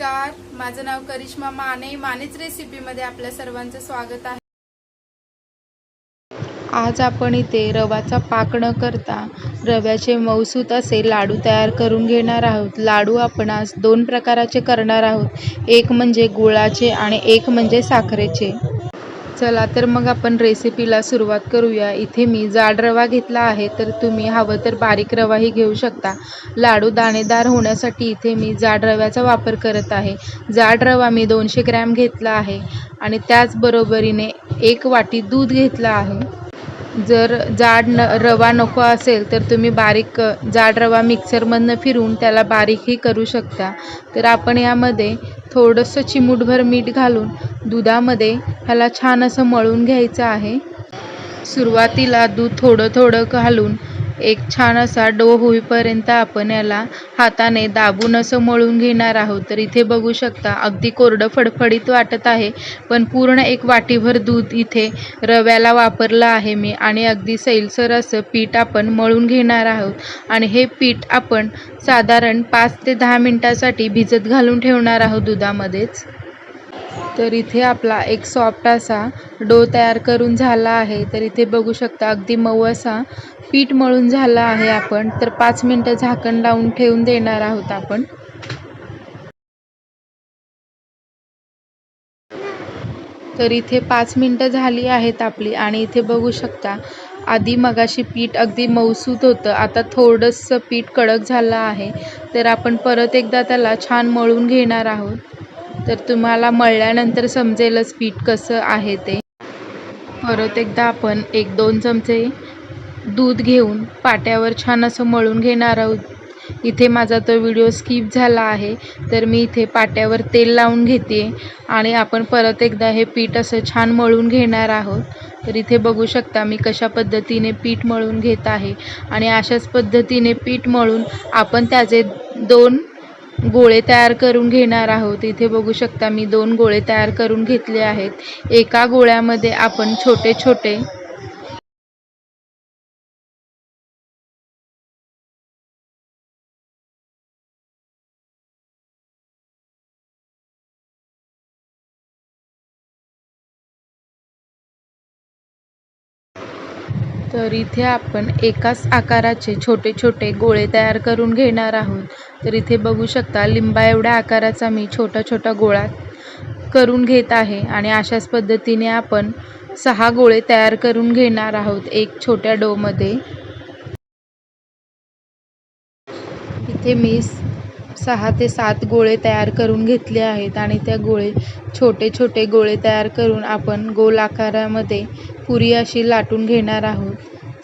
नमस्कार. माझं नाव करिश्मा माने. मानेच रेसिपीमध्ये आपल्या सर्वांचं स्वागत आहे. आज आपण इथे रवाचा पाक न करता रव्याचे मौसूत असे लाडू तयार करून घेणार आहोत. लाडू आपण आज दोन प्रकाराचे करणार आहोत. एक म्हणजे गुळाचे आणि एक म्हणजे साखरेचे. चला तर मग आपण रेसिपीला सुरुवात करूया. इथे मी जाड रवा घेतला आहे तर तुम्ही हवं तर बारीक रवाही घेऊ शकता. लाडू दाणेदार होण्यासाठी इथे मी जाड रव्याचा वापर करत आहे. जाड रवा मी दोनशे ग्रॅम घेतला आहे आणि त्याचबरोबरीने एक वाटी दूध घेतलं आहे. जर जाड न रवा नको असेल तर तुम्ही बारीक जाड रवा मिक्सरमधनं फिरून त्याला बारीकही करू शकता. तर आपण यामध्ये थोडंसं चिमूटभर मीठ घालून दुधामध्ये ह्याला छान असं मळून घ्यायचं आहे. सुरुवातीला दूध थोडं थोडं घालून एक छान असा डो होईपर्यंत आपण याला हाताने दाबून असं मळून घेणार आहोत. तर इथे बघू शकता अगदी कोरडं फडफडीत वाटत आहे पण पूर्ण एक वाटीभर दूध इथे रव्याला वापरलं आहे मी आणि अगदी सैलसर असं पीठ आपण मळून घेणार आहोत. आणि हे पीठ आपण साधारण पाच ते दहा मिनटासाठी भिजत घालून ठेवणार आहोत दुधामध्येच. तर इथे आपला एक सॉफ्ट असा डो तयार करून झाला आहे. तर इथे बघू शकता अगदी मऊ असा पीठ मळून झाला आहे आपण. तर पाच मिनटं झाकण लावून ठेवून देणार आहोत आपण. तर इथे पाच मिनटं झाली आहेत आपली आणि इथे बघू शकता आधी मगाशी पीठ अगदी मऊसूत होतं. आता थोडंसं पीठ कडक झालं आहे. तर आपण परत एकदा त्याला छान मळून घेणार आहोत. तर तुम्हाला मळल्यानंतर समजेलच पीठ कसं आहे ते. परत एकदा आपण एक दोन चमचे दूध घेऊन पाट्यावर छान असं मळून घेणार आहोत. इथे माझा तो व्हिडिओ स्किप झाला आहे तर मी इथे पाट्यावर तेल लावून घेते आणि आपण परत एकदा हे पीठ असं छान मळून घेणार आहोत. तर इथे बघू शकता मी कशा पद्धतीने पीठ मळून घेत आहे आणि अशाच पद्धतीने पीठ मळून आपण त्याचे दोन गोळे तयार करून घेणार आहोत. इथे बघू शकता मी दोन गोळे तयार करून घेतले आहेत. एका गोळ्यामध्ये आपण छोटे छोटे तर इथे आपण एकाच आकाराचे छोटे छोटे गोळे तयार करून घेणार आहोत. तर इथे बघू शकता लिंबा एवढ्या आकाराचा मी छोटा छोटा गोळा करून घेत आहे आणि अशाच पद्धतीने आपण सहा गोळे तयार करून घेणार आहोत एक छोट्या डोमध्ये. इथे मी सहा ते सात गोळे तयार करून घेतले आहेत आणि त्या गोळे छोटे छोटे गोळे तयार करून आपण गोल आकारामध्ये पुरी अशी लाटून घेणार आहोत.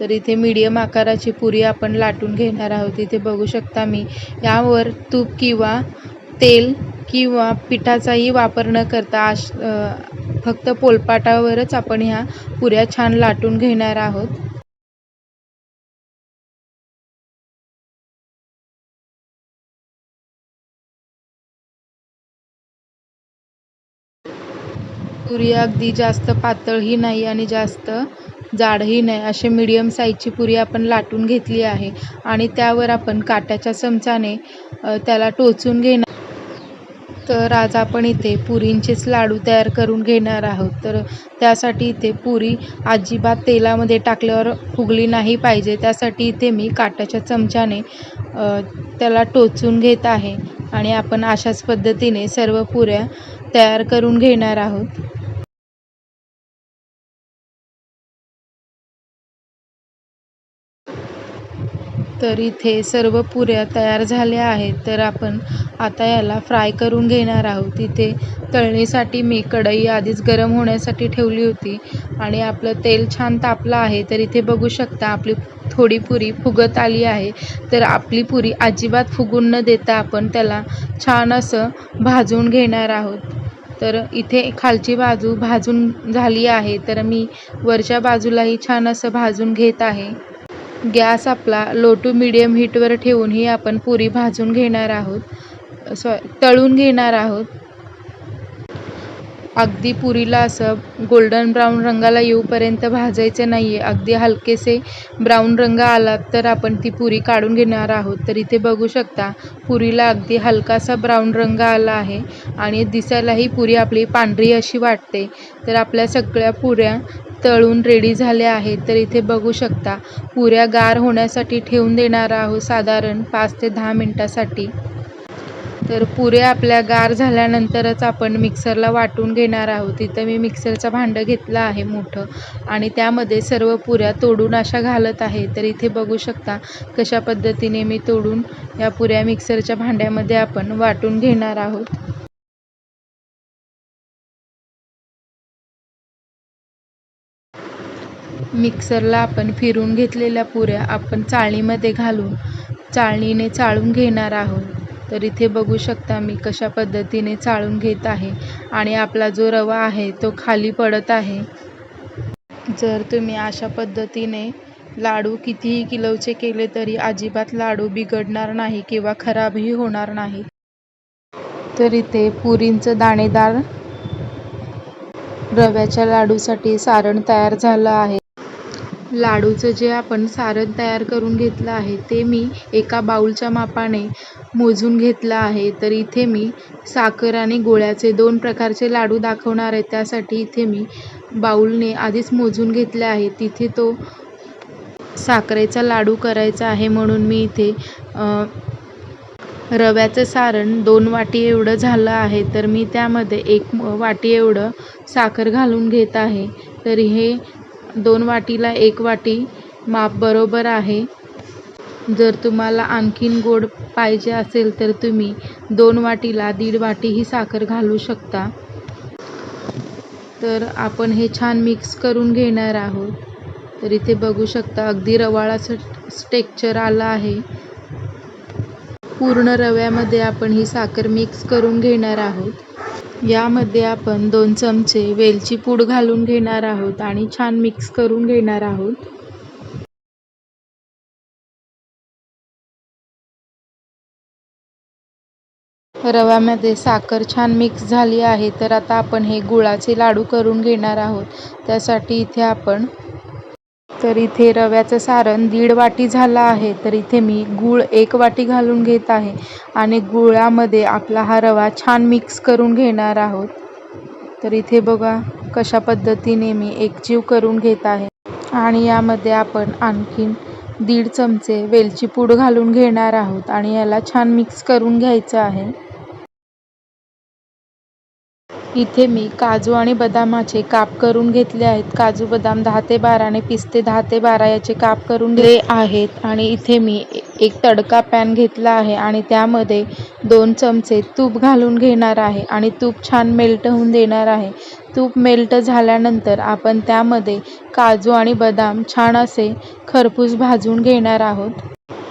तर इथे मीडियम आकाराची पुरी आपण लाटून घेणार आहोत. इथे बघू शकता मी यावर तूप किंवा तेल किंवा पिठाचाही वापर न करता आश फक्त पोलपाटावरच आपण ह्या पुऱ्या छान लाटून घेणार आहोत. पुरी अगदी जास्त पातळही नाही आणि जास्त जाडही नाही असे मीडियम साईजची पुरी आपण लाटून घेतली आहे. आणि त्यावर आपण काट्याच्या चमचाने त्याला टोचून घेणार. तर आज आपण इथे पुरींचेच लाडू तयार करून घेणार आहोत. तर त्यासाठी इथे पुरी अजिबात तेलामध्ये टाकल्यावर फुगली नाही पाहिजे. त्यासाठी इथे मी काट्याच्या चमच्याने त्याला टोचून घेत आहे. आणि आपण अशाच पद्धतीने सर्व पुऱ्या तयार करून घेणार आहोत. तर इथे सर्व पुऱ्या तयार झाल्या आहेत. तर आपण आता याला फ्राय करून घेणार आहोत. इथे तळणीसाठी मी कढई आधीच गरम होण्यासाठी ठेवली होती आणि आपलं तेल छान तापलं आहे. तर इथे बघू शकता आपली थोडी पुरी फुगत आली आहे. तर आपली पुरी अजिबात फुगून न देता आपण त्याला छान असं भाजून घेणार आहोत. तर इथे खालची बाजू भाजून झाली आहे. तर मी वरच्या बाजूलाही छान असं भाजून घेत आहे. गॅस आपला लो टू मिडियम हीटवर ठेवून ही आपण पुरी भाजून घेणार आहोत. सॉ तळून घेणार आहोत. अगदी पुरीला असं गोल्डन ब्राऊन रंगाला येऊपर्यंत भाजायचे नाही आहे अगदी हलकेसे ब्राऊन रंग आला तर आपण ती पुरी काढून घेणार आहोत. तर इथे बघू शकता पुरीला अगदी हलकासा ब्राऊन रंग आला आहे आणि दिसायलाही पुरी आपली पांढरी अशी वाटते. तर आपल्या सगळ्या पुऱ्या तळून रेडी झाल्या आहेत तर इथे बघू शकता पुऱ्या गार होण्यासाठी ठेवून देणार आहोत साधारण पाच ते दहा मिनटासाठी. तर पुऱ्या आपल्या गार झाल्यानंतरच आपण मिक्सरला वाटून घेणार आहोत. इथं मी मिक्सरचं भांडं घेतलं आहे मोठं आणि त्यामध्ये सर्व पुऱ्या तोडून अशा घालत आहे. तर इथे बघू शकता कशा पद्धतीने मी तोडून या पुऱ्या मिक्सरच्या भांड्यामध्ये आपण वाटून घेणार आहोत. मिक्सरला आपण फिरून घेतलेल्या पुऱ्या आपण चाळणीमध्ये घालून चाळणीने चाळून घेणार आहोत. तर इथे बघू शकता मी कशा पद्धतीने चाळून घेत आहे आणि आपला जो रवा आहे तो खाली पडत आहे. जर तुम्ही अशा पद्धतीने लाडू कितीही किलोचे केले तरी अजिबात लाडू बिघडणार नाही किंवा खराबही होणार नाही. तर इथे पुरींचं दाणेदार रव्याच्या लाडूसाठी सारण तयार झालं आहे. लाडूचं जे आपण सारण तयार करून घेतलं आहे ते मी एका बाऊलच्या मापाने मोजून घेतलं आहे. तर इथे मी साखर आणि गुळाचे दोन प्रकारचे लाडू दाखवणार आहे. त्यासाठी इथे मी बाऊलने आधीच मोजून घेतले आहे. तिथे तो साखरेचा लाडू करायचा आहे म्हणून मी इथे रव्याचं सारण दोन वाटी एवढं झालं आहे. तर मी त्यामध्ये एक वाटी एवढं साखर घालून घेत आहे. तर हे दोन वाटीला एक वाटी माप बरोबर आहे. जर तुम्हाला आणखीन गोड पाहिजे असेल तर तुम्ही दोन वाटीला दीड वाटी ही साखर घालू शकता. तर आपण हे छान मिक्स करून घेणार आहोत. तर इथे बघू शकता अगदी रवाळाचं टेक्चर आलं आहे. पूर्ण रव्यामध्ये आपण ही साखर मिक्स करून घेणार आहोत. यामध्ये आपण दोन चमचे वेलची पूड घालून घेणार आहोत आणि छान मिक्स करून घेणार आहोत. रव्यामध्ये साखर छान मिक्स झाली आहे तर आता आपण हे गुळाचे लाडू करून घेणार आहोत. त्यासाठी इथे आपण तर इथे रव्याचं सारण दीड वाटी झालं आहे. तर इथे मी गूळ एक वाटी घालून घेत आहे आणि गुळामध्ये आपला हा रवा छान मिक्स करून घेणार आहोत. तर इथे बघा कशा पद्धतीने मी एकजीव करून घेत आहे. आणि यामध्ये आपण आणखीन दीड चमचे वेलची पूड घालून घेणार आहोत आणि याला छान मिक्स करून घ्यायचं आहे. इथे मी काजू आणि बदामाचे काप करून घेतले आहेत. काजू बदाम दहा ते बारा आणि पिस्ते दहा ते बारा याचे काप करून घेतले आहेत आणि इथे मी एक तडका पॅन घेतला आहे आणि त्यामध्ये दोन चमचे तूप घालून घेणार आहे आणि तूप छान मेल्ट होऊन देणार आहे. तूप मेल्ट झाल्यानंतर आपण त्यामध्ये काजू आणि बदाम छान असे खरपूस भाजून घेणार आहोत.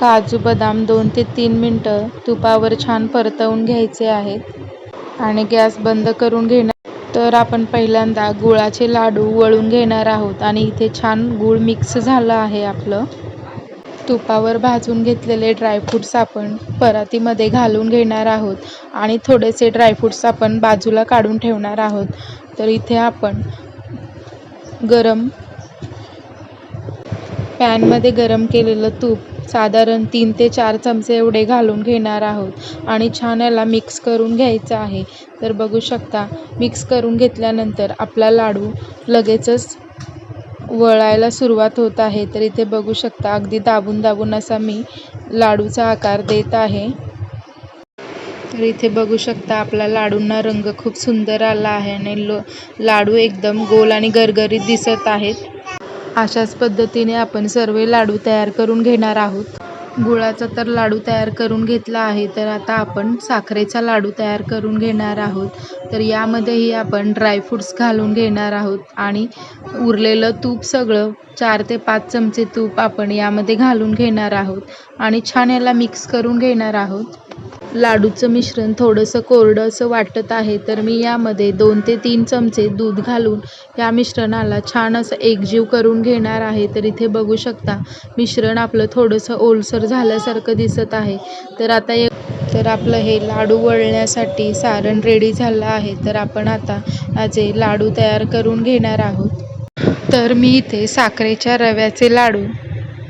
काजू बदाम दोन ते तीन मिनटं तुपावर छान परतवून घ्यायचे आहेत. आणि गॅस बंद करून घेणार तर आपण पहिल्यांदा गुळाचे लाडू वळून घेणार आहोत आणि इथे छान गूळ मिक्स झालं आहे आपलं. तुपावर भाजून घेतलेले ड्रायफ्रूट्स आपण परातीमध्ये घालून घेणार आहोत आणि थोडेसे ड्रायफ्रूट्स आपण बाजूला काढून ठेवणार आहोत. तर इथे आपण गरम पॅनमध्ये गरम केलेलं तूप साधारण तीन ते चार चमचे एवढे घालून घेणार आहोत. आणि छान याला मिक्स करून घ्यायचं आहे. तर बघू शकता मिक्स करून घेतल्यानंतर आपला लाडू लगेचच वळायला सुरुवात होत आहे. तर इथे बघू शकता अगदी दाबून दाबून असा मी लाडूचा आकार देत आहे. तर इथे बघू शकता आपला लाडूंना रंग खूप सुंदर आला आहे आणि लो लाडू एकदम गोल आणि गरगरीत दिसत आहेत. अशाच पद्धतीने आपण सर्व लाडू तयार करून घेणार आहोत. गुळाचा तर लाडू तयार करून घेतला आहे तर आता आपण साखरेचा लाडू तयार करून घेणार आहोत. तर यामध्येही आपण ड्रायफ्रूट्स घालून घेणार आहोत आणि उरलेलं तूप सगळं चार ते पाच चमचे तूप आपण यामध्ये घालून घेणार आहोत आणि छान याला मिक्स करून घेणार आहोत. लाडूचं मिश्रण थोडंसं कोरडं असं वाटत आहे तर मी यामध्ये दोन ते तीन चमचे दूध घालून या मिश्रणाला छान असं एकजीव करून घेणार आहे. तर इथे बघू शकता मिश्रण आपलं थोडंसं ओलसर झाल्यासारखं दिसत आहे. तर आता एक तर आपलं हे लाडू वळण्यासाठी सारण रेडी झालं आहे. तर आपण आता याचे लाडू तयार करून घेणार आहोत. तर मी इथे साखरेच्या रव्याचे लाडू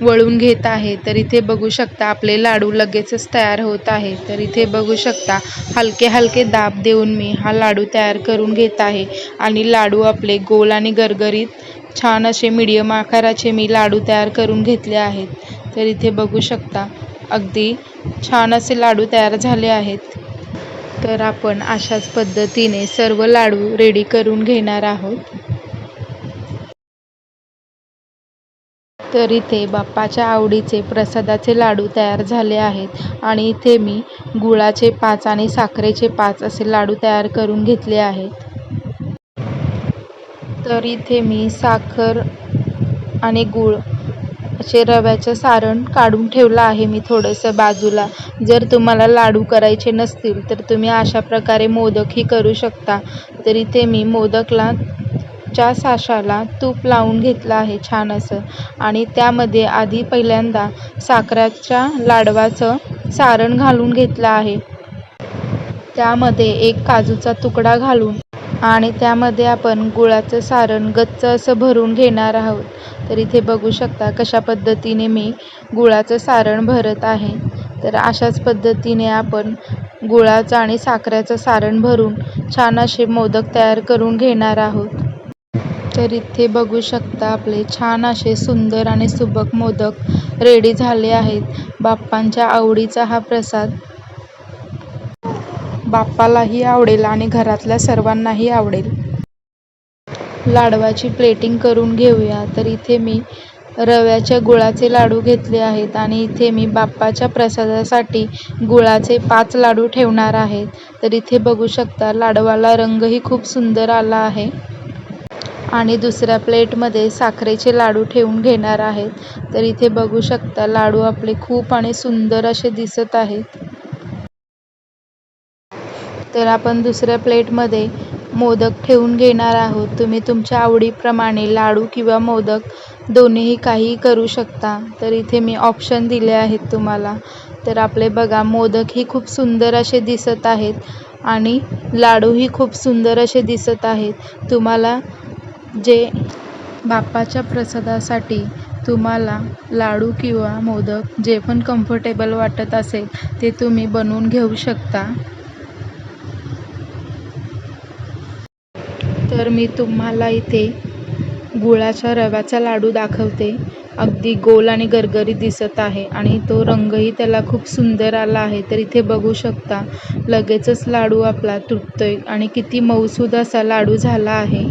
वळून घेत आहे. तर इथे बघू शकता आपले लाडू लगेचच तयार होत आहे. तर इथे बघू शकता हलके हलके दाब देऊन मी हा लाडू तयार करून घेत आहे. आणि लाडू आपले गोल आणि गरगरीत छान असे मीडियम आकाराचे मी लाडू तयार करून घेतले आहेत. तर इथे बघू शकता अगदी छान असे लाडू तयार झाले आहेत. तर आपण अशाच पद्धतीने सर्व लाडू रेडी करून घेणार आहोत. तर इथे बाप्पाच्या आवडीचे प्रसादाचे लाडू तयार झाले आहेत. आणि इथे मी गुळाचे पाच आणि साखरेचे पाच असे लाडू तयार करून घेतले आहेत. तर इथे मी साखर आणि गूळ असे रव्याचं सारण काढून ठेवलं आहे मी थोडंसं बाजूला. जर तुम्हाला लाडू करायचे नसतील तर तुम्ही अशा प्रकारे मोदकही करू शकता. तर इथे मी मोदकला च्या साशाला तूप लावून घेतलं आहे छान असं. आणि त्यामध्ये आधी पहिल्यांदा साखराच्या लाडवाचं सारण घालून घेतलं आहे. त्यामध्ये एक काजूचा तुकडा घालून आणि त्यामध्ये आपण गुळाचं सारण गच्च असं भरून घेणार आहोत. तर इथे बघू शकता कशा पद्धतीने मी गुळाचं सारण भरत आहे. तर अशाच पद्धतीने आपण गुळाचं आणि साखरेचं सारण भरून छान असे मोदक तयार करून घेणार आहोत. तर इथे बघू शकता. आपले छान असे सुंदर आणि सुबक मोदक रेडी झाले आहेत. बाप्पांच्या आवडीचा हा प्रसाद. बाप्पालाही आवडेल आणि घरातल्या सर्वांनाही आवडेल. लाडवाची प्लेटिंग करून घेऊया. तर इथे मी रव्याच्या गुळाचे लाडू घेतले आहेत आणि इथे मी बाप्पाच्या प्रसादासाठी गुळाचे पाच लाडू ठेवणार आहेत. तर इथे बघू शकता लाडवाला रंगही खूप सुंदर आला आहे. आणि दुसऱ्या प्लेटमध्ये साखरेचे लाडू ठेवून घेणार आहेत. तर इथे बघू शकता लाडू आपले खूप आणि सुंदर असे दिसत आहेत. तर आपण दुसऱ्या प्लेटमध्ये मोदक ठेवून घेणार आहोत. तुम्ही तुमच्या आवडीप्रमाणे लाडू किंवा मोदक दोन्हीही काहीही करू शकता. तर इथे मी ऑप्शन दिले आहेत तुम्हाला. तर आपले बघा मोदकही खूप सुंदर असे दिसत आहेत आणि लाडूही खूप सुंदर असे दिसत आहेत. तुम्हाला जे बाप्पाच्या प्रसादासाठी तुम्हाला लाडू किंवा मोदक जे पण कम्फर्टेबल वाटत असेल ते तुम्ही बनवून घेऊ शकता. तर मी तुम्हाला इथे गुळाच्या रव्याचा लाडू दाखवते. अगदी गोल आणि गरगरीत दिसत आहे आणि तो रंगही त्याला खूप सुंदर आला आहे. तर इथे बघू शकता लगेचच लाडू आपला तुटतोय आणि किती मऊसूद असा लाडू झाला आहे.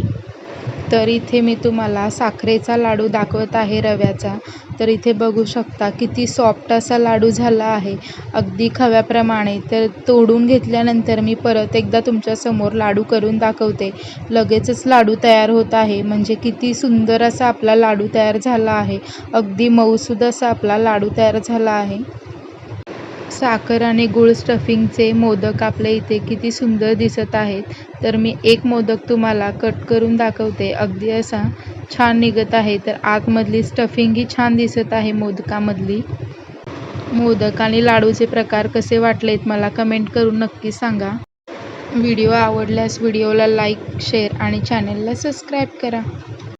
तर इथे मी तुम्हाला साखरेचा लाडू दाखवत आहे रव्याचा. तर इथे बघू शकता किती सॉफ्ट असा लाडू झाला आहे. अगदी खव्याप्रमाणे. तर तोडून घेतल्यानंतर मी परत एकदा तुमच्यासमोर लाडू करून दाखवते. लगेचच लाडू तयार होत आहे. म्हणजे किती सुंदर असा आपला लाडू तयार झाला आहे. अगदी मऊसूद असा आपला लाडू तयार झाला आहे. साखर आणि गूळ स्टफिंगचे मोदक आपल्या इथे किती सुंदर दिसत आहेत. तर मी एक मोदक तुम्हाला कट करून दाखवते. अगदी असा छान निघत आहे. तर आतमधली स्टफिंगही छान दिसत आहे मोदकामधली. मोदक आणि लाडूचे प्रकार कसे वाटलेत मला कमेंट करून नक्की सांगा. व्हिडिओ आवडल्यास व्हिडिओला लाईक शेअर आणि चॅनलला सबस्क्राईब करा.